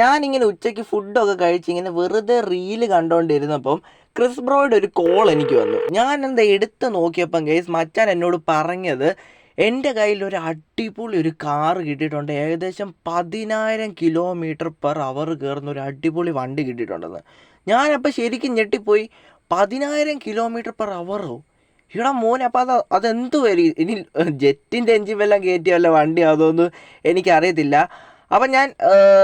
ഞാനിങ്ങനെ ഉച്ചയ്ക്ക് ഫുഡൊക്കെ കഴിച്ച് ഇങ്ങനെ വെറുതെ റീൽ കണ്ടുകൊണ്ടിരുന്നപ്പം ക്രിസ് ബ്രോയുടെ ഒരു കോൾ എനിക്ക് വന്നു. ഞാൻ എന്താ എടുത്ത് നോക്കിയപ്പം ഗൈസ് മച്ചാൻ എന്നോട് പറഞ്ഞത് എന്റെ കയ്യിൽ ഒരു അടിപൊളി ഒരു കാർ കിട്ടിയിട്ടുണ്ട്. ഏകദേശം പതിനായിരം കിലോമീറ്റർ പെർ അവർ കയറുന്ന ഒരു അടിപൊളി വണ്ടി കിട്ടിയിട്ടുണ്ടെന്ന്. ഞാനപ്പോൾ ശരിക്കും ഞെട്ടിപ്പോയി. പതിനായിരം കിലോമീറ്റർ പെർ അവറോ? ഇവിടെ മോനെ അപ്പം അത് അതെന്ത് വരും? ഇനി ജെറ്റിന്റെ എഞ്ചിൻ വല്ലതും കയറ്റിയ വല്ല വണ്ടി അതൊന്നും എനിക്കറിയത്തില്ല. അപ്പം ഞാൻ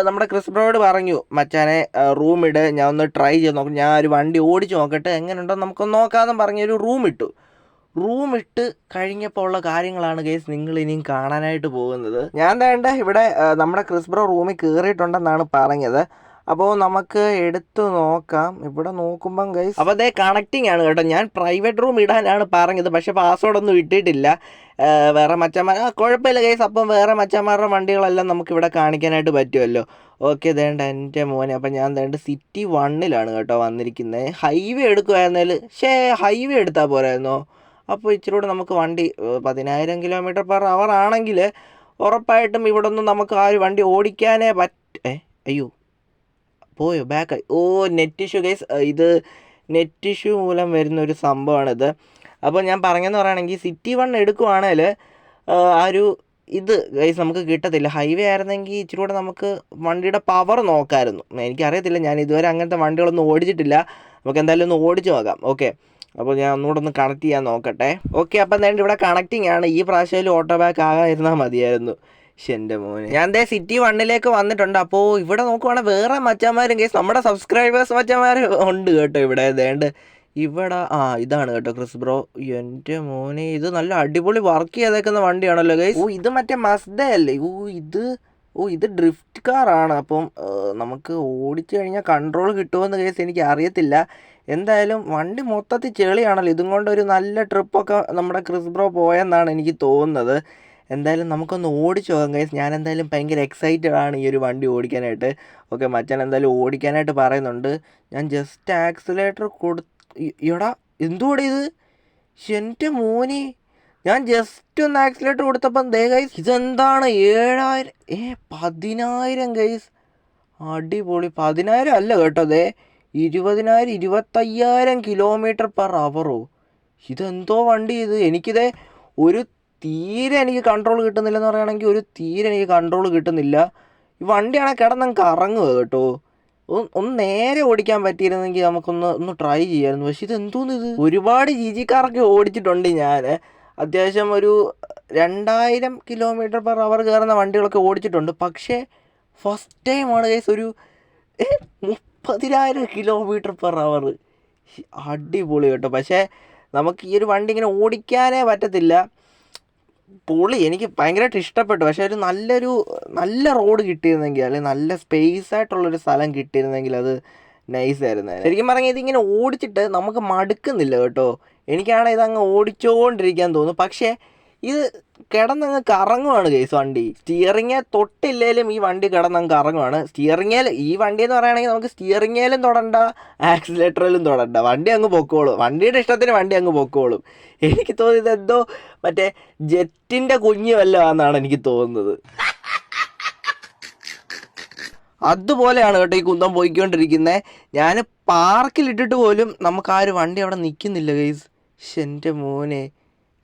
നമ്മുടെ ക്രിസ് ബ്രോയോട് പറഞ്ഞു മച്ചാനെ റൂം ഇട് ഞാൻ ഒന്ന് ട്രൈ ചെയ്ത് നോക്കാം ഞാൻ ഒരു വണ്ടി ഓടിച്ച് നോക്കട്ടെ. എങ്ങനെയുണ്ടോ നമുക്കൊന്ന് നോക്കാമെന്ന് പറഞ്ഞൊരു റൂം ഇട്ടു. റൂം ഇട്ട് കഴിഞ്ഞപ്പോൾ ഉള്ള കാര്യങ്ങളാണ് കേസ് നിങ്ങൾ ഇനിയും കാണാനായിട്ട് പോകുന്നത്. ഞാൻ വേണ്ട ഇവിടെ നമ്മുടെ ക്രിസ്ബ്രോ റൂമിൽ കയറിയിട്ടുണ്ടെന്നാണ് പറഞ്ഞത്. അപ്പോൾ നമുക്ക് എടുത്തു നോക്കാം. ഇവിടെ നോക്കുമ്പം ഗൈസ് അപ്പോൾ അതേ കണക്റ്റിംഗ് ആണ് കേട്ടോ. ഞാൻ പ്രൈവറ്റ് റൂം ഇടാനാണ് പറഞ്ഞത്. പക്ഷേ പാസ്വേഡ് ഒന്നും ഇട്ടിട്ടില്ല. വേറെ മച്ചന്മാർ കുഴപ്പമില്ല ഗൈസ് അപ്പം വേറെ മച്ചന്മാരുടെ വണ്ടികളെല്ലാം നമുക്ക് ഇവിടെ കാണിക്കാനായിട്ട് പറ്റുമല്ലോ ഓക്കെ ദേണ്ട എന്റെ മോനെ. അപ്പം ഞാൻ ദേണ്ട സിറ്റി വണ്ണിലാണ് കേട്ടോ വന്നിരിക്കുന്നത് ഹൈവേ എടുക്കുമായിരുന്നേൽ ഷേ ഹൈവേ എടുത്താൽ പോരായിരുന്നോ? അപ്പോൾ ഇച്ചിരി കൂടെ നമുക്ക് വണ്ടി പതിനായിരം കിലോമീറ്റർ പെർ അവർ ആണെങ്കിൽ ഉറപ്പായിട്ടും ഇവിടെ നമുക്ക് ആ ഒരു വണ്ടി ഓടിക്കാനേ പറ്റ അയ്യോ. പോയോ. ബാക്ക് ഓ നെറ്റ് ഇഷ്യൂ ഗൈസ് ഇത് നെറ്റ് ഇഷ്യൂ മൂലം വരുന്ന ഒരു സംഭവമാണിത്. അപ്പോൾ ഞാൻ പറഞ്ഞെന്ന് പറയുകയാണെങ്കിൽ സിറ്റി വൺ എടുക്കുവാണെങ്കിൽ ആ ഒരു ഇത് ഗൈസ് നമുക്ക് കിട്ടത്തില്ല. ഹൈവേ ആയിരുന്നെങ്കിൽ ഇച്ചിരി കൂടെ നമുക്ക് വണ്ടിയുടെ പവർ നോക്കാമായിരുന്നു എനിക്കറിയത്തില്ല ഞാൻ ഇതുവരെ അങ്ങനത്തെ വണ്ടികളൊന്നും ഓടിച്ചിട്ടില്ല. നമുക്ക് എന്തായാലും ഒന്ന് ഓടിച്ച് നോക്കാം. ഓക്കെ അപ്പോൾ ഞാൻ ഒന്നുകൂടെ ഒന്ന് കണക്ട് ചെയ്യാൻ നോക്കട്ടെ. ഓക്കെ അപ്പം എന്തായാലും ഇവിടെ കണക്റ്റിംഗ് ആണ്. ഈ പ്രാവശ്യം ഓട്ടോ ബാക്ക് ആകാതിരുന്നാൽ മതിയായിരുന്നു. എന്റെ മോനെ. ഞാൻ ദേ സിറ്റി വണ്ണിലേക്ക് വന്നിട്ടുണ്ട്. അപ്പോ ഇവിടെ നോക്കുവാണെങ്കിൽ വേറെ മച്ചന്മാരും കേസ് നമ്മുടെ സബ്സ്ക്രൈബേഴ്സ് മച്ചന്മാർ ഉണ്ട് കേട്ടോ ഇവിടെ. ദേണ്ട് ഇവിടെ ആ ഇതാണ് കേട്ടോ ക്രിസ് ബ്രോ. എന്റെ മോനെ ഇത് നല്ല അടിപൊളി വർക്ക് ചെയ്തേക്കുന്ന വണ്ടിയാണല്ലോ ഗൈസ് ഓ ഇത് മറ്റേ മസ്ഡ അല്ലേ? ഓ ഇത് ഓ ഇത് ഡ്രിഫ്റ്റ് കാറാണ് അപ്പം നമുക്ക് ഓടിച്ചു കഴിഞ്ഞാൽ കൺട്രോൾ കിട്ടുമെന്ന് കേസ് എനിക്ക് അറിയത്തില്ല. എന്തായാലും വണ്ടി മൊത്തത്തിൽ ചെളിയാണല്ലോ. ഇതും കൊണ്ട് ഒരു നല്ല ട്രിപ്പൊക്കെ നമ്മുടെ ക്രിസ് ബ്രോ പോയെന്നാണ് എനിക്ക് തോന്നുന്നത്. എന്തായാലും നമുക്കൊന്ന് ഓടിച്ച് നോക്കാം ഗൈസ് ഞാൻ എന്തായാലും ഭയങ്കര എക്സൈറ്റഡ് ആണ് ഈ ഒരു വണ്ടി ഓടിക്കാനായിട്ട്. ഓക്കെ മച്ചാൻ എന്തായാലും ഓടിക്കാനായിട്ട് പറയുന്നുണ്ട്. ഞാൻ ജസ്റ്റ് ആക്സിലേറ്റർ കൊടു എടാ എന്തുകൂടെ ഇത്? എന്റെ മോനി. ഞാൻ ജസ്റ്റ് ഒന്ന് ആക്സിലേറ്റർ കൊടുത്തപ്പം ദേ ഗൈസ് ഇതെന്താണ്? ഏഴായിരം ഏ പതിനായിരം ഗൈസ് അടിപൊളി. പതിനായിരം അല്ല കേട്ടോ ദേ. ഇരുപതിനായിരം ഇരുപത്തയ്യായിരം കിലോമീറ്റർ പെർ അവറോ ഇതെന്തോ വണ്ടി ഇത്. എനിക്കിതേ ഒരു തീരെ എനിക്ക് കൺട്രോൾ കിട്ടുന്നില്ലെന്ന് പറയുകയാണെങ്കിൽ ഒരു തീരെ എനിക്ക് കൺട്രോൾ കിട്ടുന്നില്ല. ഈ വണ്ടിയാണെങ്കിൽ കിടന്നങ്ങ് കറങ്ങുക കേട്ടോ. ഒന്ന് നേരെ ഓടിക്കാൻ പറ്റിയിരുന്നെങ്കിൽ നമുക്കൊന്ന് ഒന്ന് ട്രൈ ചെയ്യാമായിരുന്നു പക്ഷെ ഇത് എന്തോന്ന് ഇത്? ഒരുപാട് കാറൊക്കെ ഓടിച്ചിട്ടുണ്ട് ഞാൻ. അത്യാവശ്യം ഒരു രണ്ടായിരം കിലോമീറ്റർ പെർ അവർ കയറുന്ന വണ്ടികളൊക്കെ ഓടിച്ചിട്ടുണ്ട്. പക്ഷേ ഫസ്റ്റ് ടൈമാണ് കേസ് ഒരു മുപ്പതിനായിരം കിലോമീറ്റർ പെർ അവർ അടിപൊളി കേട്ടോ. പക്ഷേ നമുക്ക് ഈ ഒരു വണ്ടി ഇങ്ങനെ ഓടിക്കാനേ പറ്റത്തില്ല. പൊളി എനിക്ക് ഭയങ്കരമായിട്ട് ഇഷ്ടപ്പെട്ടു. പക്ഷേ ഒരു നല്ലൊരു നല്ല റോഡ് കിട്ടിയിരുന്നെങ്കിൽ അല്ലെങ്കിൽ നല്ല സ്പേസ് ആയിട്ടുള്ളൊരു സ്ഥലം കിട്ടിയിരുന്നെങ്കിൽ അത് നൈസ് ആയിരുന്നു. ശരിക്കും പറഞ്ഞാൽ ഇതിങ്ങനെ ഓടിച്ചിട്ട് നമുക്ക് മടുക്കുന്നില്ല കേട്ടോ. എനിക്കാണെങ്കിൽ ഇതങ്ങ് ഓടിച്ചുകൊണ്ടിരിക്കാൻ തോന്നും. പക്ഷേ ഇത് കിടന്നങ്ങ് കറങ്ങുവാണ് കേസ് വണ്ടി. സ്റ്റിയറിങ്ങെ തൊട്ടില്ലേലും ഈ വണ്ടി കിടന്നങ്ങ് കറങ്ങുവാണ്. സ്റ്റിയറിങ്ങേൽ ഈ വണ്ടി എന്ന് പറയുകയാണെങ്കിൽ നമുക്ക് സ്റ്റിയറിങ്ങേലും തൊടണ്ട ആക്സിലേറ്ററിലും തൊടണ്ട. വണ്ടി അങ്ങ് പൊക്കോളും. വണ്ടിയുടെ ഇഷ്ടത്തിന് വണ്ടി അങ്ങ് പൊക്കോളും. എനിക്ക് തോന്നിയത് എന്തോ മറ്റേ ജെറ്റിന്റെ കുഞ്ഞ് വല്ലതാണെന്നാണ് എനിക്ക് തോന്നുന്നത്. അതുപോലെയാണ് കേട്ടോ ഈ കുന്തം പോയിക്കൊണ്ടിരിക്കുന്നത് ഞാൻ പാർക്കിലിട്ടിട്ട് പോലും നമുക്ക് ആ ഒരു വണ്ടി അവിടെ നിൽക്കുന്നില്ല ഗൈസ് എന്റെ മോനെ.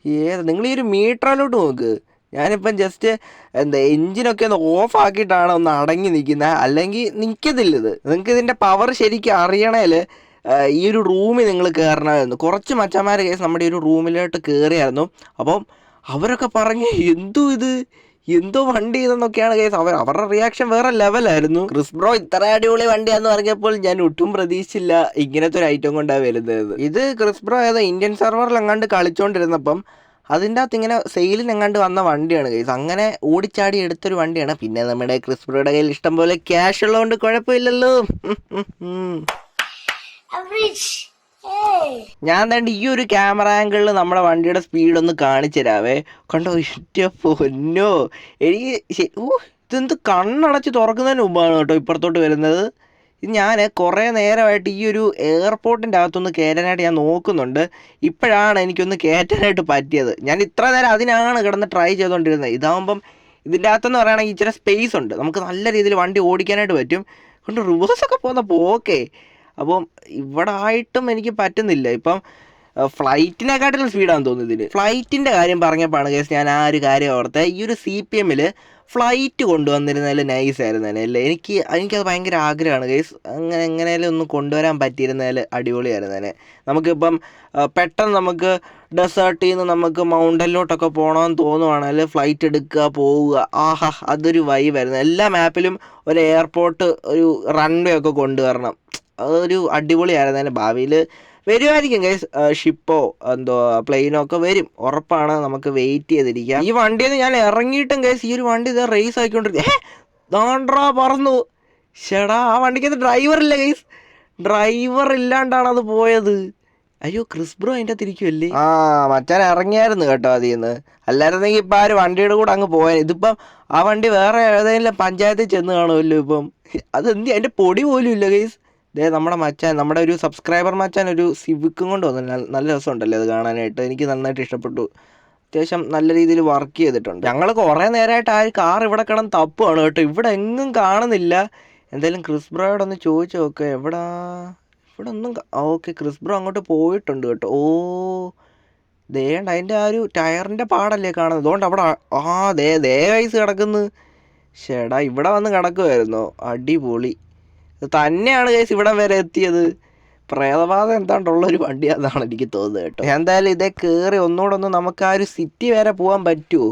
ഏത് നിങ്ങൾ ഈ ഒരു മീറ്ററിലോട്ട് നോക്ക്. ഞാനിപ്പം ജസ്റ്റ് എന്താ എഞ്ചിനൊക്കെ ഒന്ന് ഓഫ് ആക്കിയിട്ടാണ് ഒന്ന് അടങ്ങി നിൽക്കുന്നത് അല്ലെങ്കിൽ നിൽക്കത്തില്ല ഇത് നിങ്ങൾക്ക് ഇതിന്റെ പവർ ശരിക്കും അറിയണേൽ ഈ ഒരു റൂമിൽ നിങ്ങൾ കയറണമായിരുന്നു. കുറച്ച് മച്ചന്മാരെ കേസ് നമ്മുടെ ഈ ഒരു റൂമിലോട്ട് കയറിയായിരുന്നു. അപ്പം അവരൊക്കെ പറഞ്ഞ് എന്തോ ഇത്? എന്തോ വണ്ടി ഇതെന്നൊക്കെയാണ് കേസ് അവർ അവരുടെ റിയാക്ഷൻ വേറെ ലെവലായിരുന്നു ക്രിസ് ബ്രോ ഇത്ര അടിപൊളി വണ്ടിയാന്ന് പറഞ്ഞപ്പോൾ ഞാൻ ഒട്ടും പ്രതീക്ഷിച്ചില്ല ഇങ്ങനത്തെ ഒരു ഐറ്റം കൊണ്ടാണ് വരുന്നത്. ഇത് ക്രിസ് ബ്രോ ഏതോ ഇന്ത്യൻ സെർവറിൽ എങ്ങാണ്ട് കളിച്ചോണ്ടിരുന്നപ്പം അതിന്റെ അകത്ത് ഇങ്ങനെ സെയിലിന് എങ്ങാണ്ട് വന്ന വണ്ടിയാണ് കേസ് അങ്ങനെ ഓടിച്ചാടി എടുത്തൊരു വണ്ടിയാണ്. പിന്നെ നമ്മുടെ ക്രിസ് ബ്രോയുടെ കയ്യിൽ ഇഷ്ടം പോലെ ക്യാഷ് ഉള്ളതുകൊണ്ട് കുഴപ്പമില്ലല്ലോ. ഞാൻ തേണ്ട ഈ ഒരു ക്യാമറ ആംഗിളിൽ നമ്മുടെ വണ്ടിയുടെ സ്പീഡ് ഒന്ന് കാണിച്ചു തരാവേ. കണ്ടോ ഇഷ്ട പൊന്നോ. എനിക്ക് ഓ ഇതെന്ത് കണ്ണടച്ച് തുറക്കുന്നതിന് മുമ്പാണ് കേട്ടോ ഇപ്പുറത്തോട്ട് വരുന്നത്. ഞാൻ കുറേ നേരമായിട്ട് ഈ ഒരു എയർപോർട്ടിന്റെ അകത്തൊന്ന് കയറ്റാനായിട്ട് ഞാൻ നോക്കുന്നുണ്ട്. ഇപ്പോഴാണ് എനിക്കൊന്ന് കയറ്റാനായിട്ട് പറ്റിയത്. ഞാൻ ഇത്ര നേരം അതിനാണ് കിടന്ന് ട്രൈ ചെയ്തുകൊണ്ടിരുന്നത് ഇതാകുമ്പം ഇതിന്റെ അകത്തെന്ന് പറയുകയാണെങ്കിൽ ഇച്ചിരി സ്പേസ് ഉണ്ട്. നമുക്ക് നല്ല രീതിയിൽ വണ്ടി ഓടിക്കാനായിട്ട് പറ്റും. കൊണ്ട് റിവേഴ്സൊക്കെ പോകുന്ന പോക്കേ. അപ്പം ഇവിടെ ആയിട്ടും എനിക്ക് പറ്റുന്നില്ല. ഇപ്പം ഫ്ലൈറ്റിനെക്കാട്ടിലും സ്പീഡാന്ന് തോന്നുന്നത് ഇതിൽ ഫ്ലൈറ്റിന്റെ കാര്യം പറഞ്ഞപ്പോഴാണ് കേസ് ഞാൻ ആ ഒരു കാര്യം ഓർത്തെ. ഈ ഒരു സി പി എമ്മിൽ ഫ്ലൈറ്റ് കൊണ്ടുവന്നിരുന്നതിൽ നൈസ് ആയിരുന്നേനെ അല്ലേ? എനിക്ക് എനിക്കത് ഭയങ്കര ആഗ്രഹമാണ് കേസ് അങ്ങനെ എങ്ങനെയാലും ഒന്ന് കൊണ്ടുവരാൻ പറ്റിയിരുന്നതിൽ അടിപൊളിയായിരുന്നേനെ നമുക്കിപ്പം പെട്ടെന്ന് നമുക്ക് ഡെസേർട്ടിൽ നിന്ന് നമുക്ക് മൗണ്ടനിലോട്ടൊക്കെ പോകണമെന്ന് തോന്നുവാണെങ്കിൽ ഫ്ലൈറ്റ് എടുക്കുക പോവുക. ആഹാ അതൊരു വൈബായിരുന്നു എല്ലാ മാപ്പിലും ഒരു എയർപോർട്ട് ഒരു റൺവേ ഒക്കെ കൊണ്ടുവരണം. അതൊരു അടിപൊളിയായിരുന്നു. അതിന്റെ ഭാവിയിൽ വരുമായിരിക്കും ഗൈസ് ഷിപ്പോ എന്തോ പ്ലെയിനോ ഒക്കെ വരും. ഉറപ്പാണ് നമുക്ക് വെയിറ്റ് ചെയ്തിരിക്കുക ഈ വണ്ടിയിൽ ഞാൻ ഇറങ്ങിയിട്ടും ഗൈസ് ഈ ഒരു വണ്ടി ഇത് റേസ് ആക്കിക്കൊണ്ടിരിക്കുക ദാണ്ട്രാ പറന്നു. ചേടാ ആ വണ്ടിക്ക് ഡ്രൈവർ ഇല്ല ഗൈസ് ഡ്രൈവർ ഇല്ലാണ്ടാണ് അത് പോയത്. അയ്യോ ക്രിസ് ബ്രോ അതിന്റെ തിരിക്കുമല്ലേ ആ മച്ചാൻ ഇറങ്ങിയായിരുന്നു കേട്ടോ അതിൽ നിന്ന്. അല്ലായിരുന്നെങ്കിൽ ഇപ്പം ആ ഒരു വണ്ടിയുടെ കൂടെ അങ്ങ് പോയാൽ ഇതിപ്പം ആ വണ്ടി വേറെ ഏതെങ്കിലും പഞ്ചായത്തിൽ ചെന്ന് കാണുമല്ലോ ഇപ്പം. അതെന്തി അതിന്റെ പൊടി പോലും ഇല്ല ഗൈസ് ദേ നമ്മുടെ മച്ചാൻ നമ്മുടെ ഒരു സബ്സ്ക്രൈബർ മച്ചാൻ ഒരു സിവിക്കും കൊണ്ട് വന്നു. നല്ല- രസമുണ്ടല്ലേ അത് കാണാനായിട്ട്? എനിക്ക് നന്നായിട്ട് ഇഷ്ടപ്പെട്ടു. അത്യാവശ്യം നല്ല രീതിയിൽ വർക്ക് ചെയ്തിട്ടുണ്ട്. ഞങ്ങൾ കുറേ നേരമായിട്ട് ആ കാർ ഇവിടെ കിടന്ന് തപ്പുവാണ് കേട്ടോ. ഇവിടെ എങ്ങും കാണുന്നില്ല. എന്തായാലും ക്രിസ് ബ്രോയോട് ഒന്ന് ചോദിച്ചു നോക്ക്. എവിടാ? ഇവിടെ ഒന്നും ഓക്കെ ക്രിസ് ബ്രോ അങ്ങോട്ട് പോയിട്ടുണ്ട് കേട്ടോ. ഓ ദേണ്ട അതിന്റെ ആ ഒരു ടയറിന്റെ പാടല്ലേ കാണുന്നത്. അതുകൊണ്ട് അവിടെ ആ- ദേ ദേ കൈസ് കിടക്കുന്നു. ഷേടാ ഇവിടെ വന്ന് കിടക്കുമായിരുന്നോ അടിപൊളി. ഇത് തന്നെയാണ് കേസ് ഇവിടം വരെ എത്തിയത്. പ്രേതബാധ എന്താണ്ടുള്ള ഒരു വണ്ടി അതാണ് എനിക്ക് തോന്നുന്നത് കേട്ടോ. എന്തായാലും ഇതേ കയറി ഒന്നുകൂടെ ഒന്ന് നമുക്ക് ആ ഒരു സിറ്റി വരെ പോകാൻ പറ്റുമോ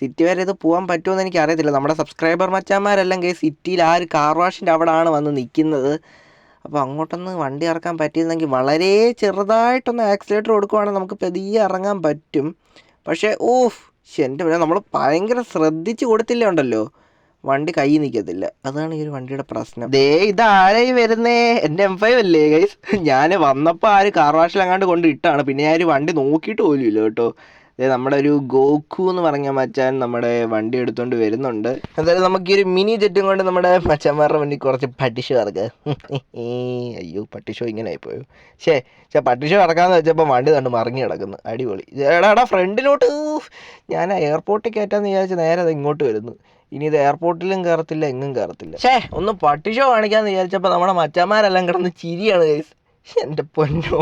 സിറ്റി വരെ ഇത് പോകാൻ പറ്റുമോ എന്ന് എനിക്ക് അറിയത്തില്ല നമ്മുടെ സബ്സ്ക്രൈബർ മച്ചാന്മാരെല്ലാം കേസ് സിറ്റിയിൽ ആ ഒരു കാർ വാഷിന്റെ അവിടെയാണ് വന്ന് നിൽക്കുന്നത് അപ്പോൾ അങ്ങോട്ടൊന്ന് വണ്ടി ഇറക്കാൻ പറ്റിയിരുന്നെങ്കിൽ വളരെ ചെറുതായിട്ടൊന്ന് ആക്സിലേറ്റർ കൊടുക്കുവാണെങ്കിൽ നമുക്ക് പതിയെ ഇറങ്ങാൻ പറ്റും. പക്ഷേ ഓഫ് എന്റെ നമ്മൾ ഭയങ്കര ശ്രദ്ധിച്ച് കൊടുത്തില്ല ഉണ്ടല്ലോ? വണ്ടി കൈ നിൽക്കത്തില്ല അതാണ് ഈ ഒരു വണ്ടിയുടെ പ്രശ്നം. ദേ ഇത് ആരായി വരുന്നേ? എന്റെ എം ഫൈവ് അല്ലേ ഗൈസ് ഞാൻ വന്നപ്പോൾ ആര് കാർ വാഷിൽ അങ്ങാണ്ട് കൊണ്ട് ഇട്ടാണ്. പിന്നെ ഞാൻ ഒരു വണ്ടി നോക്കിയിട്ട് പോലും ഇല്ല കേട്ടോ. ദേ നമ്മുടെ ഒരു ഗോക്കു എന്ന് പറഞ്ഞ മച്ചാൻ നമ്മുടെ വണ്ടി എടുത്തുകൊണ്ട് വരുന്നുണ്ട്. എന്തായാലും നമുക്ക് ഈ ഒരു മിനി ജെറ്റും കൊണ്ട് നമ്മുടെ മച്ചാന്മാരുടെ വണ്ടി കുറച്ച് പട്ടിഷോ ഇറക്കുക അയ്യോ പട്ടിഷോ ഇങ്ങനെ ആയിപ്പോയോ? ശേ ചേ പട്ടിഷോ ഇറക്കാന്ന് വെച്ചപ്പോൾ വണ്ടി കണ്ട് മറിഞ്ഞ് കിടക്കുന്നു. അടിപൊളി. എടാ ഫ്രണ്ടിലോട്ട്. ഞാൻ എയർപോർട്ടിൽ കയറ്റാന്ന് വിചാരിച്ച് നേരെ അത് ഇങ്ങോട്ട് വരുന്നു. ഇനി ഇത് എയർപോർട്ടിലും കയറത്തില്ല എങ്ങും കയറത്തില്ല ഷേ ഒന്ന് പട്ടിഷോ കാണിക്കാന്ന് വിചാരിച്ചപ്പോൾ നമ്മുടെ മച്ചന്മാരെല്ലാം കിടന്ന് ചിരിയാണ് എന്റെ എന്റെ പൊന്നോ.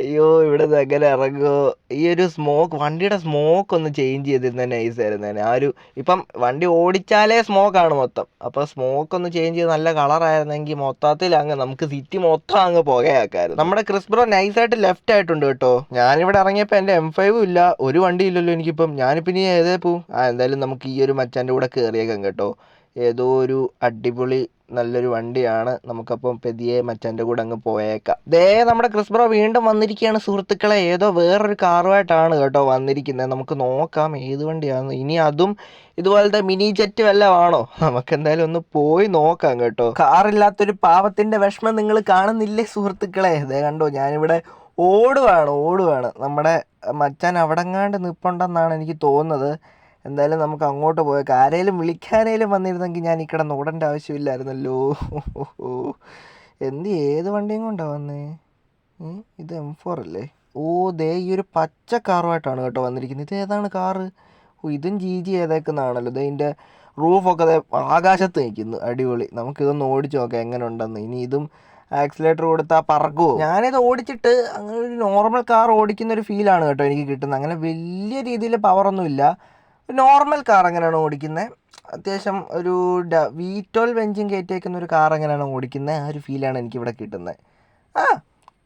അയ്യോ ഇവിടെ എങ്ങനെ ഇറങ്ങുമോ ഈ ഒരു സ്മോക്ക് വണ്ടിയുടെ സ്മോക്ക് ഒന്ന് ചേഞ്ച് ചെയ്തിരുന്ന നൈസ് ആയിരുന്നേനെ ആ ഒരു ഇപ്പം വണ്ടി ഓടിച്ചാലേ സ്മോക്കാണ് മൊത്തം. അപ്പോൾ സ്മോക്ക് ഒന്ന് ചേഞ്ച് ചെയ്ത് നല്ല കളറായിരുന്നെങ്കിൽ മൊത്തത്തിൽ അങ്ങ് നമുക്ക് സിറ്റി മൊത്തം അങ്ങ് പുകയാക്കായിരുന്നു. നമ്മുടെ ക്രിസ്ബ്രോ നൈസായിട്ട് ലെഫ്റ്റ് ആയിട്ടുണ്ട് കേട്ടോ. ഞാനിവിടെ ഇറങ്ങിയപ്പോൾ എന്റെ എം ഫൈവും ഇല്ല. ഒരു വണ്ടി ഇല്ലല്ലോ എനിക്കിപ്പം. ഞാനിപ്പം ഇനി ഏതേ പോവും? ആ എന്തായാലും നമുക്ക് ഈ ഒരു മച്ചാന്റെ കൂടെ കയറിയേക്കാം കേട്ടോ. ഏതോ ഒരു അടിപൊളി നല്ലൊരു വണ്ടിയാണ്. നമുക്കപ്പം പെതിയെ മച്ചാന്റെ കൂടെ അങ്ങ് പോയേക്കാം. ദേ നമ്മുടെ ക്രിസ്ബ്രോ വീണ്ടും വന്നിരിക്കുകയാണ് സുഹൃത്തുക്കളെ. ഏതോ വേറൊരു കാറുമായിട്ടാണ് കേട്ടോ വന്നിരിക്കുന്നത്. നമുക്ക് നോക്കാം ഏത് വണ്ടിയാണ് ഇനി അതും ഇതുപോലത്തെ മിനി ജെറ്റ് വല്ലതാണോ നമുക്ക് എന്തായാലും ഒന്ന് പോയി നോക്കാം കേട്ടോ. കാറില്ലാത്തൊരു പാവത്തിന്റെ വിഷമം നിങ്ങൾ കാണുന്നില്ലേ സുഹൃത്തുക്കളെ? ദേ കണ്ടോ ഞാനിവിടെ ഓടുവാണ് ഓടുവാണ്. നമ്മുടെ മച്ചാൻ അവിടെങ്ങാണ്ട് നിൽപ്പുണ്ടെന്നാണ് എനിക്ക് തോന്നുന്നത്. എന്തായാലും നമുക്ക് അങ്ങോട്ട് പോയേക്കാം ആരേലും വിളിക്കാനേലും വന്നിരുന്നെങ്കിൽ ഞാൻ ഈ കിടന്ന് ഓടേണ്ട ആവശ്യമില്ലായിരുന്നല്ലോ. എന്ത് ഏത് വണ്ടിയും കൊണ്ടാ വന്നേ? ഇത് എം ഫോർ അല്ലേ? ഓ ദേ ഈ ഒരു പച്ച കാറുമായിട്ടാണ് കേട്ടോ വന്നിരിക്കുന്നത്. ഇത് ഏതാണ് കാറ്? ഓ ഇതും ജി ജി ഏതേക്കുന്നതാണല്ലോ. ഇതിന്റെ റൂഫൊക്കെ ആകാശത്ത് നിൽക്കുന്നു. അടിപൊളി. നമുക്കിതൊന്ന് ഓടിച്ചു നോക്കാം എങ്ങനെ ഉണ്ടെന്ന് ഇനി ഇതും ആക്സിലേറ്റർ കൊടുത്താൽ പറക്കുമോ ഞാനിത് ഓടിച്ചിട്ട് അങ്ങനെ ഒരു നോർമൽ കാർ ഓടിക്കുന്ന ഒരു ഫീലാണ് കേട്ടോ എനിക്ക് കിട്ടുന്നത്. അങ്ങനെ വലിയ രീതിയിൽ പവറൊന്നുമില്ല നോർമൽ കാർ എങ്ങനെയാണ് ഓടിക്കുന്നത് അത്യാവശ്യം ഒരു വി ട്വൽവ് കയറ്റിയേക്കുന്ന ഒരു കാർ എങ്ങനെയാണ് ഓടിക്കുന്നത് ആ ഒരു ഫീലാണ് എനിക്കിവിടെ കിട്ടുന്നത് ആ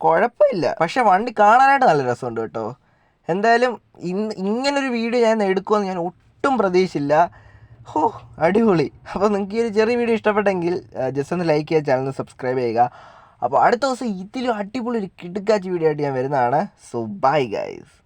കുഴപ്പമില്ല. പക്ഷേ വണ്ടി കാണാനായിട്ട് നല്ല രസമുണ്ട് കേട്ടോ. എന്തായാലും ഇന്ന് ഇങ്ങനൊരു വീഡിയോ ഞാൻ എടുക്കുമെന്ന് ഞാൻ ഒട്ടും പ്രതീക്ഷിച്ചില്ല. ഹോ അടിപൊളി. അപ്പോൾ നിങ്ങൾക്ക് ഈ ഒരു ചെറിയ വീഡിയോ ഇഷ്ടപ്പെട്ടെങ്കിൽ ജസ്റ്റ് ഒന്ന് ലൈക്ക് ചെയ്യുക ചാനൽ സബ്സ്ക്രൈബ് ചെയ്യുക. അപ്പോൾ അടുത്ത ദിവസം ഇതിലും അടിപൊളി ഒരു കിടുക്കാച്ച് വീഡിയോ ആയിട്ട് ഞാൻ വരുന്നതാണ്. So bye guys